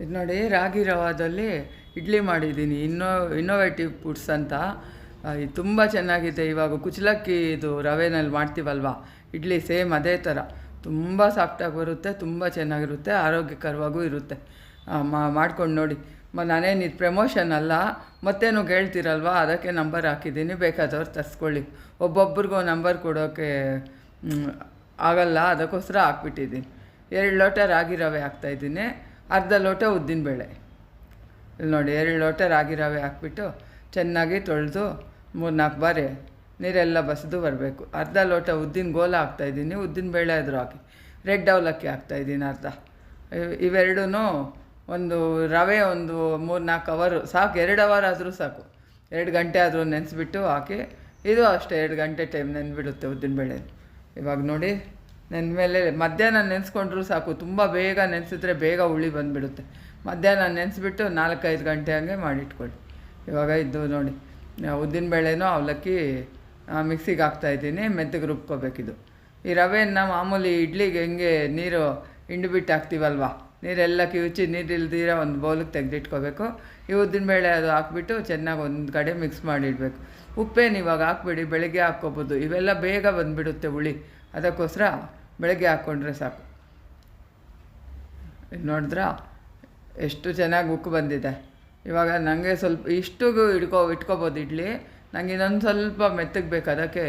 ಇದು ನೋಡಿ, ರಾಗಿ ರವಾದಲ್ಲಿ ಇಡ್ಲಿ ಮಾಡಿದ್ದೀನಿ. ಇನ್ನೋ ಇನ್ನೋವೇಟಿವ್ ಫುಡ್ಸ್ ಅಂತ. ಇದು ತುಂಬ ಚೆನ್ನಾಗಿದೆ. ಇವಾಗ ಕುಚಲಕ್ಕಿ ಇದು ರವೆನಲ್ಲಿ ಮಾಡ್ತೀವಲ್ವ? ಇಡ್ಲಿ ಸೇಮ್ ಅದೇ ಥರ ತುಂಬ ಸಾಫ್ಟಾಗಿ ಬರುತ್ತೆ, ತುಂಬ ಚೆನ್ನಾಗಿರುತ್ತೆ, ಆರೋಗ್ಯಕರವಾಗೂ ಇರುತ್ತೆ. ಮಾಡ್ಕೊಂಡು ನೋಡಿ. ನಾನೇನು ಇದು ಪ್ರಮೋಷನ್ ಅಲ್ಲ, ಮತ್ತೇನು ಹೇಳ್ತೀರಲ್ವ ಅದಕ್ಕೆ ನಂಬರ್ ಹಾಕಿದ್ದೀನಿ. ಬೇಕಾದವ್ರು ತರಿಸ್ಕೊಳ್ಳಿ. ಒಬ್ಬೊಬ್ರಿಗೂ ನಂಬರ್ ಕೊಡೋಕ್ಕೆ ಆಗಲ್ಲ. ಅದಕ್ಕೋಸ್ಕರ ಹಾಕ್ಬಿಟ್ಟಿದ್ದೀನಿ. ಎರಡು ಲೋಟ ರಾಗಿ ರವೆ ಹಾಕ್ತಾಯಿದ್ದೀನಿ ಅರ್ಧ ಲೋಟ ಉದ್ದಿನ ಬೇಳೆ. ಇಲ್ಲಿ ನೋಡಿ ಎರಡು ಲೋಟ ರಾಗಿ ರವೆ ಹಾಕ್ಬಿಟ್ಟು ಚೆನ್ನಾಗಿ ತೊಳೆದು ಮೂರು ನಾಲ್ಕು ಬಾರಿ ನೀರೆಲ್ಲ ಬಸಿದು ಬರಬೇಕು. ಅರ್ಧ ಲೋಟ ಉದ್ದಿನ ಗೋಲ ಹಾಕ್ತಾಯಿದ್ದೀನಿ ಉದ್ದಿನ ಬೇಳೆ ಆದರೂ ಹಾಕಿ. ರೆಡ್ ಅವಲಕ್ಕಿ ಹಾಕ್ತಾಯಿದ್ದೀನಿ ಅರ್ಧ. ಇವ್- ಇವೆರಡೂ ಒಂದು ರವೆ ಒಂದು ಮೂರು ನಾಲ್ಕು ಅವರು. ಸಾಕು, ಎರಡು ಅವರ್ ಆದರೂ ಸಾಕು. ಎರಡು ಗಂಟೆ ಆದರೂ ನೆನೆಸ್ಬಿಟ್ಟು ಹಾಕಿ. ಇದು ಅಷ್ಟೇ, ಎರಡು ಗಂಟೆ ಟೈಮ್ ನೆನೆಬಿಡುತ್ತೆ ಉದ್ದಿನ ಬೇಳೆ. ಇವಾಗ ನೋಡಿ. ನೆಂದಮೇಲೆ ಮಧ್ಯಾಹ್ನ ನೆನೆಸ್ಕೊಂಡ್ರೂ ಸಾಕು, ತುಂಬ ಬೇಗ ನೆನೆಸಿದ್ರೆ ಬೇಗ ಹುಳಿ ಬಂದುಬಿಡುತ್ತೆ. ಮಧ್ಯಾಹ್ನ ನೆನೆಸ್ಬಿಟ್ಟು ನಾಲ್ಕೈದು ಗಂಟೆ ಹಾಗೆ ಮಾಡಿಟ್ಕೊಳ್ಳಿ. ಇವಾಗ ಇದು ನೋಡಿ ಉದ್ದಿನಬೇಳೆನೂ ಅವಲಕ್ಕಿ ಮಿಕ್ಸಿಗೆ ಹಾಕ್ತಾಯಿದ್ದೀನಿ ಮೆತ್ತಗೆ ರುಬ್ಕೋಬೇಕಿದು. ಈ ರವೆಯನ್ನು ಮಾಮೂಲಿ ಇಡ್ಲಿಗೆ ಹೆಂಗೆ ನೀರು ಹಿಂಡುಬಿಟ್ಟು ಹಾಕ್ತೀವಲ್ವ? ನೀರೆಲ್ಲ ಕಿವುಚಿ ನೀರು ಇಲ್ದಿರ ಒಂದು ಬೌಲಿಗೆ ತೆಗೆದಿಟ್ಕೋಬೇಕು. ಈ ಉದ್ದಿನಬೇಳೆ ಅದು ಹಾಕ್ಬಿಟ್ಟು ಚೆನ್ನಾಗಿ ಒಂದು ಕಡೆ ಮಿಕ್ಸ್ ಮಾಡಿಡಬೇಕು. ಉಪ್ಪೇನು ಇವಾಗ ಹಾಕ್ಬಿಡಿ, ಬೆಳಗ್ಗೆ ಹಾಕ್ಕೋಬೋದು. ಇವೆಲ್ಲ ಬೇಗ ಬಂದುಬಿಡುತ್ತೆ ಹುಳಿ ಅದಕ್ಕೋಸ್ಕರ ಬೆಳಗ್ಗೆ ಹಾಕ್ಕೊಂಡ್ರೆ ಸಾಕು. ನೋಡಿದ್ರಾ? ಎಷ್ಟು ಚೆನ್ನಾಗಿ ಉಕ್ಕು ಬಂದಿದೆ. ಇವಾಗ ನನಗೆ ಸ್ವಲ್ಪ ಇಷ್ಟಿಗೂ ಇಟ್ಕೋ, ಇಟ್ಕೋಬೋದು ಇಡ್ಲಿ. ನನಗೆ ಇನ್ನೊಂದು ಸ್ವಲ್ಪ ಮೆತ್ತಗೆ ಬೇಕು. ಅದಕ್ಕೆ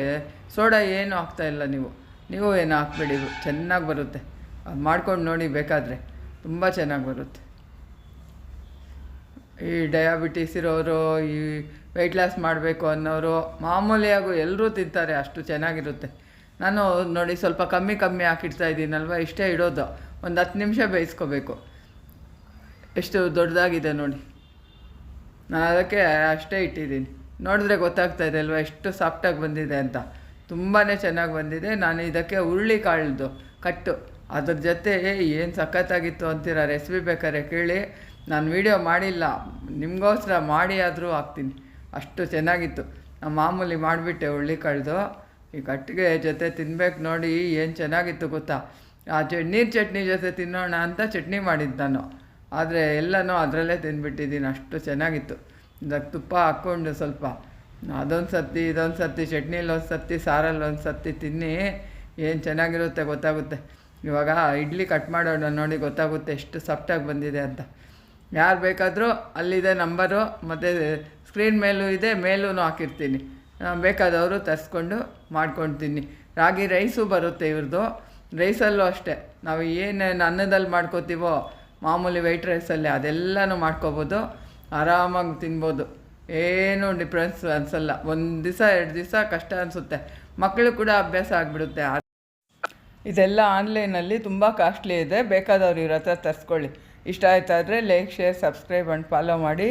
ಸೋಡಾ ಏನು ಹಾಕ್ತಾಯಿಲ್ಲ ನೀವು. ನೀವು ಏನು ಹಾಕ್ಬೇಡಿ. ಚೆನ್ನಾಗಿ ಬರುತ್ತೆ. ಮಾಡ್ಕೊಂಡು ನೋಡಿ ಬೇಕಾದರೆ. ತುಂಬ ಚೆನ್ನಾಗಿ ಬರುತ್ತೆ. ಈ ಡಯಾಬಿಟೀಸ್ ಇರೋರು, ಈ ವೆಯ್ಟ್ ಲಾಸ್ ಮಾಡಬೇಕು ಅನ್ನೋರು ಮಾಮೂಲಿಯಾಗೂ ಎಲ್ಲರೂ ತಿಂತಾರೆ. ಅಷ್ಟು ಚೆನ್ನಾಗಿರುತ್ತೆ. ನಾನು ನೋಡಿ ಸ್ವಲ್ಪ ಕಮ್ಮಿ ಕಮ್ಮಿ ಹಾಕಿಡ್ತಾ ಇದ್ದೀನಲ್ವ? ಇಷ್ಟೇ ಇಡೋದು. ಒಂದು ಹತ್ತು ನಿಮಿಷ ಬೇಯಿಸ್ಕೋಬೇಕು. ಎಷ್ಟು ದೊಡ್ಡದಾಗಿದೆ ನೋಡಿ. ನಾನು ಅದಕ್ಕೆ ಅಷ್ಟೇ ಇಟ್ಟಿದ್ದೀನಿ. ನೋಡಿದ್ರೆ ಗೊತ್ತಾಗ್ತಾ ಇದೆ ಅಲ್ವಾ? ಎಷ್ಟು ಸಾಫ್ಟಾಗಿ ಬಂದಿದೆ ಅಂತ. ತುಂಬಾ ಚೆನ್ನಾಗಿ ಬಂದಿದೆ. ನಾನು ಇದಕ್ಕೆ ಹುರುಳಿ ಕಾಳ್ದು ಕಟ್ಟು. ಅದ್ರ ಜೊತೆ ಏನು ಸಖತ್ತಾಗಿತ್ತು ಅಂತೀರ? ರೆಸಿಪಿ ಬೇಕಾದ್ರೆ ಕೇಳಿ. ನಾನು ವೀಡಿಯೋ ಮಾಡಿಲ್ಲ. ನಿಮಗೋಸ್ಕರ ಮಾಡಿ ಆದರೂ ಹಾಕ್ತೀನಿ. ಅಷ್ಟು ಚೆನ್ನಾಗಿತ್ತು. ನಾನು ಮಾಮೂಲಿ ಮಾಡಿಬಿಟ್ಟೆ ಹುರುಳಿ ಕಾಳ್ದು. ಈ ಕಟ್ಟಿಗೆ ಜೊತೆ ತಿನ್ಬೇಕು ನೋಡಿ ಏನು ಚೆನ್ನಾಗಿತ್ತು ಗೊತ್ತಾ? ಆ ನೀರು ಚಟ್ನಿ ಜೊತೆ ತಿನ್ನೋಣ ಅಂತ ಚಟ್ನಿ ಮಾಡಿದ್ದು ನಾನು ಆದರೆ ಎಲ್ಲನೂ ಅದರಲ್ಲೇ ತಿಂದ್ಬಿಟ್ಟಿದ್ದೀನಿ ಅಷ್ಟು ಚೆನ್ನಾಗಿತ್ತು. ಇದಕ್ಕೆ ತುಪ್ಪ ಹಾಕ್ಕೊಂಡು ಸ್ವಲ್ಪ ಅದೊಂದು ಸತಿ ಇದೊಂದು ಸತಿ ಚಟ್ನಿಲಿ ಒಂದು ಸತಿ ಸಾರಲ್ಲಿ ಒಂದು ಸತಿ ತಿನ್ನಿ, ಏನು ಚೆನ್ನಾಗಿರುತ್ತೆ ಗೊತ್ತಾಗುತ್ತೆ. ಇವಾಗ ಇಡ್ಲಿ ಕಟ್ ಮಾಡೋಣ ನೋಡಿ ಗೊತ್ತಾಗುತ್ತೆ ಎಷ್ಟು ಸಾಫ್ಟಾಗಿ ಬಂದಿದೆ ಅಂತ. ಯಾರು ಬೇಕಾದರೂ ಅಲ್ಲಿದೆ ನಂಬರು, ಮತ್ತು ಸ್ಕ್ರೀನ್ ಮೇಲೂ ಇದೆ ಮೇಲೂ ಹಾಕಿರ್ತೀನಿ. ಬೇಕಾದವರು ತರಿಸ್ಕೊಂಡು ಮಾಡ್ಕೊಂಡು ತಿನ್ನಿ ರಾಗಿ ರೈಸು ಬರುತ್ತೆ ಇವ್ರದ್ದು ರೈಸಲ್ಲೂ ಅಷ್ಟೇ. ನಾವು ಏನೇನು ಅನ್ನದಲ್ಲಿ ಮಾಡ್ಕೋತೀವೋ, ಮಾಮೂಲಿ ವೈಟ್ ರೈಸಲ್ಲಿ ಅದೆಲ್ಲನೂ ಮಾಡ್ಕೋಬೋದು. ಆರಾಮಾಗಿ ತಿನ್ಬೋದು. ಏನೂ ಡಿಫ್ರೆನ್ಸ್ ಅನಿಸಲ್ಲ. ಒಂದು ದಿವಸ ಎರಡು ದಿವಸ ಕಷ್ಟ ಅನಿಸುತ್ತೆ. ಮಕ್ಕಳು ಕೂಡ ಅಭ್ಯಾಸ ಆಗಿಬಿಡುತ್ತೆ. ಇದೆಲ್ಲ ಆನ್ಲೈನಲ್ಲಿ ತುಂಬ ಕಾಸ್ಟ್ಲಿ ಇದೆ. ಬೇಕಾದವ್ರು ಇವ್ರ ಹತ್ರ ತರಿಸ್ಕೊಳ್ಳಿ. ಇಷ್ಟ ಆಯ್ತಾದರೆ like, share, subscribe and follow ಮಾಡಿ.